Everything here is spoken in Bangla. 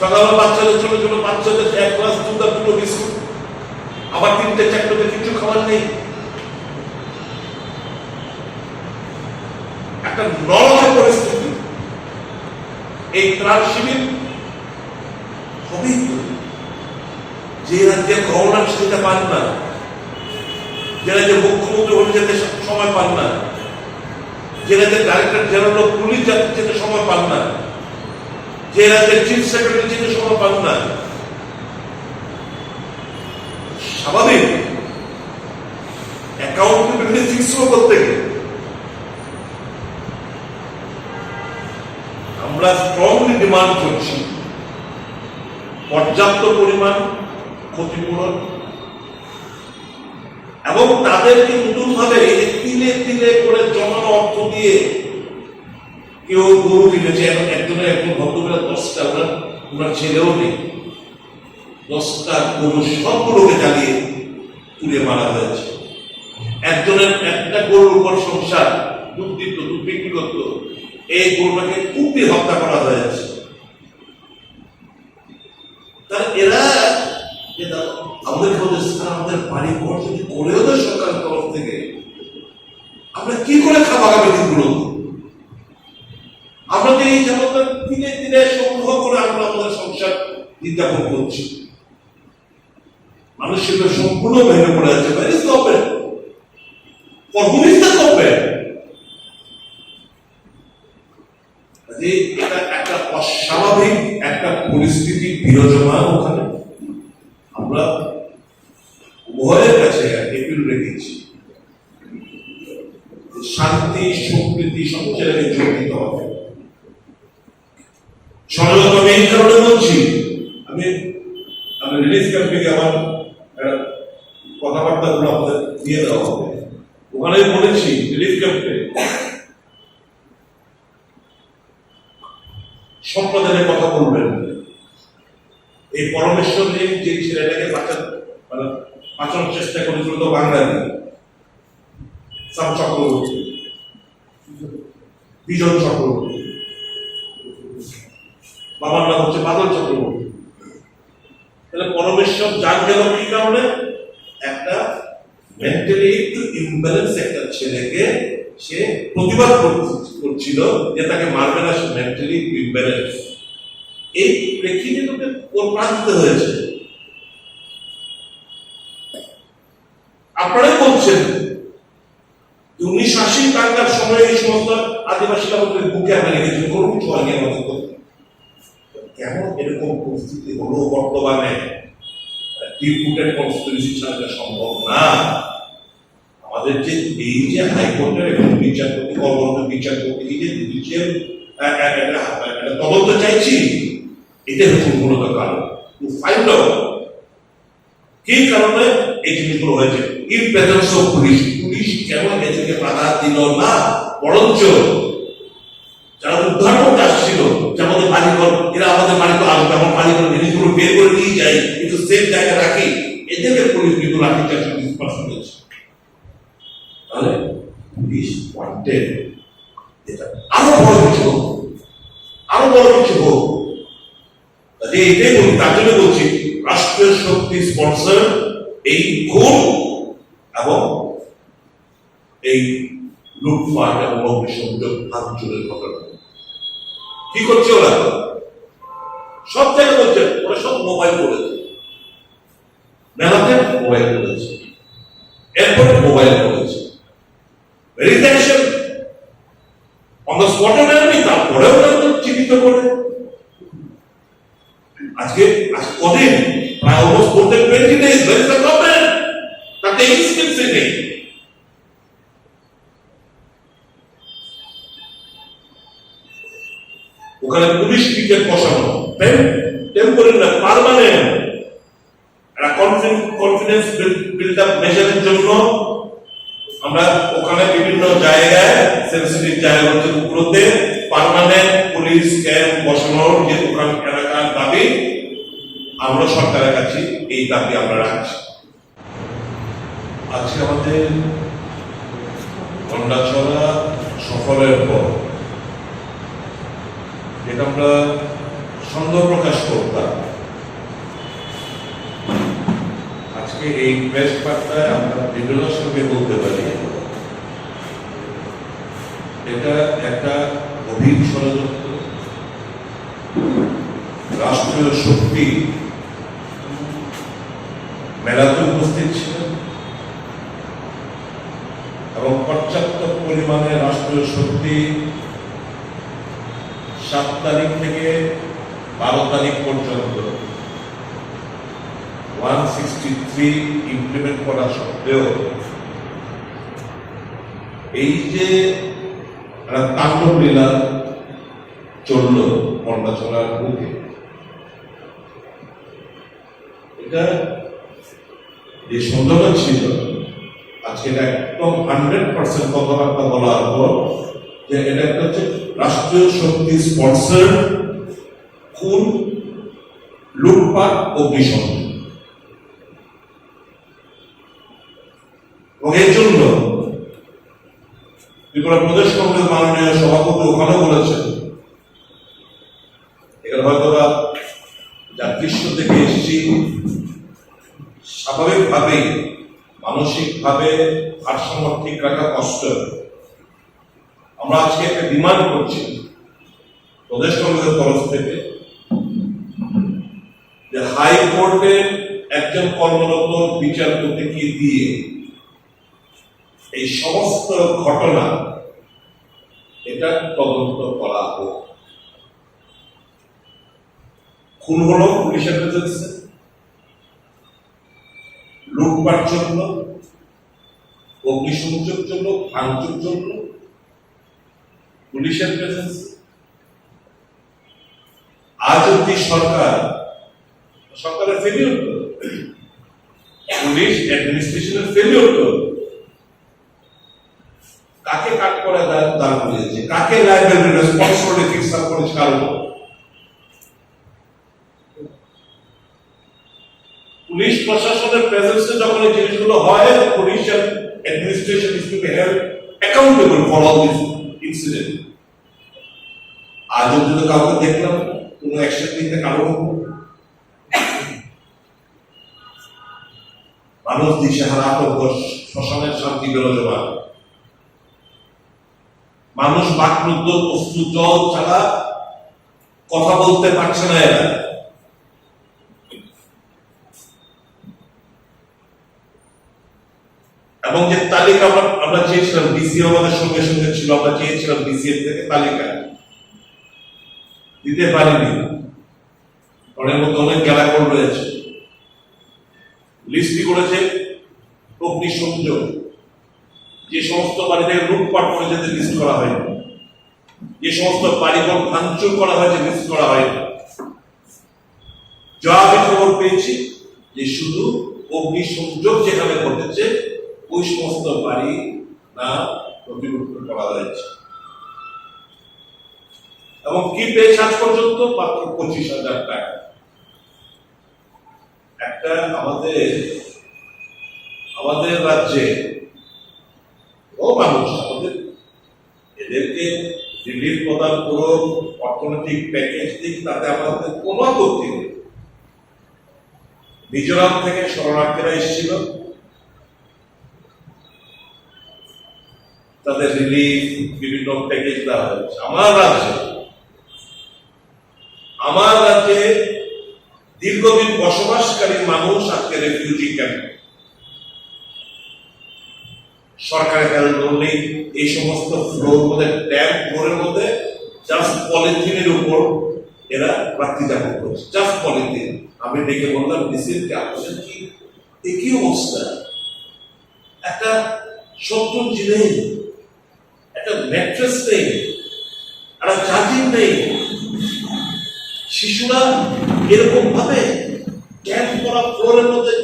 সকালে বাচ্চাদের ছোট ছোট বাচ্চাদের এক গ্লাস দুধ আর দুটো বিস্কুট। আবার তিনটে, চারটে কিছু খাবার নেই। একটা নরম পরিস্থিতি। এই ত্রাণ শিবির হবেই যে রাজ্যে গভর্নর সেটা পান না, যে রাজ্যে মুখ্যমন্ত্রী হয়ে যেতে সময় পান না, যে রাজ্যের ডাইরেক্টর জেনারেল পুলিশ যেতে সময় পান না যে চিফ সেক্রেটারি সময় পান না স্বাভাবিক। অ্যাকাউন্টেবিলিটি ফিক্স করতে গেলে আমরা স্ট্রংলি ডিমান্ড করছি। পর্যাপ্ত পরিমাণ ক্ষতিপূরণ। এবং তাদেরকে নতুন ভাবে তিলে তিলে করে জমানো অর্থ দিয়ে কেউ গরু কিনেছে এখন একজনের একজন ভদ্রবেলা দশটা ওনার ওনার ছেলেও নেই। দশটা গরু সবগুলোকে জ্বালিয়ে তুলে মারা হয়েছে। একজনের একটা গরুর উপর সংসার দুধ বিক্রি করতো এই গরুটাকে কুপি হত্যা করা হয়েছে। আমরা আমাদের সংসার নির্যাপন করছি। মানুষ সেটা সম্পূর্ণ ভেঙে পড়ে আছে। হুম ইজ দ্য গভর্নমেন্ট যে এটা একটা অস্বাভাবিক একটা পরিস্থিতি বিরাজমান ওখানে। আমরা উভয়ের কাছে এপিল রেখেছি। শান্তি, সম্প্রীতি জোর দিতে হবে সরলত আমি এই কারণে বলছি। আমি আমি রিলিজ ক্যাম্পে আমার একটা কথাবার্তা গুলো আপনাদের দিয়ে দেওয়া হবে। ওখানে বলেছি রিলিফ ক্যাম্পে সম্প্রদায়ের কথা বলবেন এই পরমেশ্বর যে যে ছেলেটাকে বাঁচান মানে বাঁচানোর চেষ্টা করেছিল তো বাঙালি সাম চক্রবর্তী। বিজন চক্রবর্তী। বাবার নাম হচ্ছে বাদল চক্রবর্তী। তাহলে পরমেশ্বর জান গেল কি কারণে? একটা মেন্টালি একটু ইমব্যালেন্স একটা ছেলেকে সে প্রতিবাদ করছিল যে তাকে মারবে না মেন্টালি ইমব্যালেন্স এই প্রেক্ষিতে তোকে হয়েছে। আপনারাই বলছেন উনিশশো আশি টাকার সময় এই সমস্ত আদিবাসীরা বুকে আমরা রেখেছি কোনো কিছু হয়নি আমাদের কেমন এরকম পরিস্থিতি হলো বর্তমানে? কনস্পিরেসি ছাড়া সম্ভব না। আমাদের যে এই যে হাইকোর্টের এবং বিচারপতি, কর্মরত বিচারপতি যে জুডিশিয়াল একটা তদন্ত চাইছি এটা হচ্ছে মূলত কারণ। টু ফাইন্ড আউট কি কারণে এই জিনিসগুলো হয়েছে। In presence of police police কেন এদেরকে বাধা দিল না, বরঞ্চ যারা করতে আসছিল, যে আমাদের বাড়িঘর এরা আমাদের আসবে আমার বাড়িঘর জিনিসগুলো বের করে নিয়ে যাই, কিন্তু সেফ জায়গায় রাখি, এদেরকে পুলিশ কিন্তু লাঠি চার্জ স্পর্শ করেছে। তাহলে পুলিশ ওয়ান্টেড এটা আরও বড় কিছু হোক, আরও বড় কিছু হোক। যে এটাই বলি, তার জন্য বলছি, রাষ্ট্রীয় শক্তি স্পন্সর এই খুন এবং এই লুটপাট এবং অগ্নিসংযোগ ভাঙচুরের ঘটনা। কি করছে ওরা? সব জায়গায় বলছে, ওরা সব মোবাইল করেছে মেলাতে মোবাইল করেছে এরপরে মোবাইল করেছে ভেরিফিকেশন অন দ্য স্পটে নেয়নি তারপরেও চিহ্নিত করে। আজকে আজ কদিন? প্রায় almost then twenty days where is the government তাতে এই নেই পুলিশ টিকেট বসানো না পার্মানেন্ট একটা কনফিডেন্স বিল্ড আপ মেজারের জন্য আমরা ওখানে বিভিন্ন জায়গায় সেন্সিটিভ জায়গাগুলোতে পার্মানেন্ট পুলিশ ক্যাম্প বসানোর যে ওখান এলাকার দাবি, আমরা সরকারের কাছে এই দাবি আমরা রাখছি। আজকে আমাদের গন্ডাছড়া সফরের পর যেটা আমরা সন্দেহ প্রকাশ করতাম। আজকে এই প্রেস বার্তায় আমরা দৃঢ়তার সঙ্গে বলতে পারি। এটা একটা গভীর ষড়যন্ত্র। রাষ্ট্রীয় শক্তি মেলাতে উপস্থিত ছিলেন এবং পর্যাপ্ত পরিমাণে রাষ্ট্রীয় শক্তি সাত তারিখ থেকে বারো তারিখ পর্যন্ত ওয়ান সিক্সটি থ্রি ইমপ্লিমেন্ট করা সত্ত্বেও এই যে তাণ্ডব লীলা চলল কন্যাছড়ার বুকে, এটা যে সন্দেহটা ছিল, আজকে এটা একদম হান্ড্রেড পার্সেন্ট কথাবার্তা বলার পর যে এটা একটা হচ্ছে রাষ্ট্রীয় শক্তি স্পন্সর খুন, লুটপাট অগ্নিসংযোগ এবং এর জন্য ত্রিপুরা প্রদেশ কংগ্রেস মাননীয় সভাপতি ওখানে বলেছেন, এখানে হয়তো যার দৃশ্য থেকে এসেছি স্বাভাবিকভাবেই মানসিকভাবে ভারসাম্য ঠিক রাখা কষ্ট আমরা আজকে একটা ডিমান্ড করছি, প্রদেশ কংগ্রেসের তরফ থেকে যে হাইকোর্টে একজন কর্মরত বিচারপতিকে দিয়ে? এই সমস্ত ঘটনা, এটা তদন্ত করা হোক। খুন হলো পুলিশের প্রেজেন্সে লুটপাট জন্য অগ্নিসংযোগ জন্য ভাঙচুর জন্য পুলিশের প্রেজেন্স আজ অব্দি সরকার সরকারের ফেলিওর তো। পুলিশ অ্যাডমিনিস্ট্রেশনের ফেলিওর তো। কাকে কাট করে দাঁড় করিয়েছে কাকে লাইব্রেরি রেসপন্সিবিলিটি ফিক্স আপ করেছে কারণ পুলিশ প্রশাসনের প্রেজেন্সে যখন এই জিনিসগুলো হয় police administration is to be held accountable for all this incident আজ অব্দি কাউকে দেখলাম, কোনো অ্যাকশন নিতে কারও মানুষ দিশেহারা আতঙ্ক শ্মশানের শান্তি বিরাজমান মানুষ বাকরুদ্ধ বস্তু জল ছাড়া কথা বলতে পারছে না এরা। এবং যে তালিকা আমরা আমরা চেয়েছিলাম আমাদের সঙ্গে সঙ্গে ছিল, আমরা চেয়েছিলাম থেকে তালিকা। দিতে পারিনি। ওর মধ্যে অনেক গ্যালাকল রয়েছে। লিস্টি করেছে? অগ্নিসংযোগ যে সমস্ত বাড়িতে লুটপাট করে যেতে লিস্ট করা হয়নি। যে সমস্ত বাড়িঘর ভাঙচুর করা হয়েছে লিস্ট করা হয় যা আমি খবর পেয়েছি, যে শুধু অগ্নিসংযোগ যেখানে ঘটেছে, ওই সমস্ত বাড়ি না নথিভুক্ত করা হয়েছে। এবং কি পেয়েছে আজ পর্যন্ত? মাত্র পঁচিশ হাজার টাকা। একটা আমাদের আমাদের রাজ্যে ও মানুষ, আমাদের এদেরকে রিলিফ প্রদান করুক অর্থনৈতিক প্যাকেজ দিক, তাতে আমাদের কোনো আপত্তি নেই। মিজোরাম থেকে শরণার্থীরা এসেছিল। তাদের রিলিফ বিভিন্ন প্যাকেজ দেওয়া হয়েছে। আমার রাজ্যে আমার রাজ্যে দীর্ঘদিন বসবাসকারী মানুষ আজকে রেফিউজি ক্যাম্প সরকারের কাছে নেই, এই সমস্ত ফ্লোর মধ্যে ট্যাঙ্ক ফ্লোরের মধ্যে জাস্ট পলিথিনের উপর এরা যাপন করছে জাস্ট পলিথিন আমি ডেকে বললাম ডিসিএনকে আপনাদের কি এ কি অবস্থা? একটা সত্তর নেই, একটা ম্যাট্রেস নেই, একটা চার্জিং নেই। শিশুরা এরকম ভাবে ক্যাম্প করা ফ্লোরের মধ্যে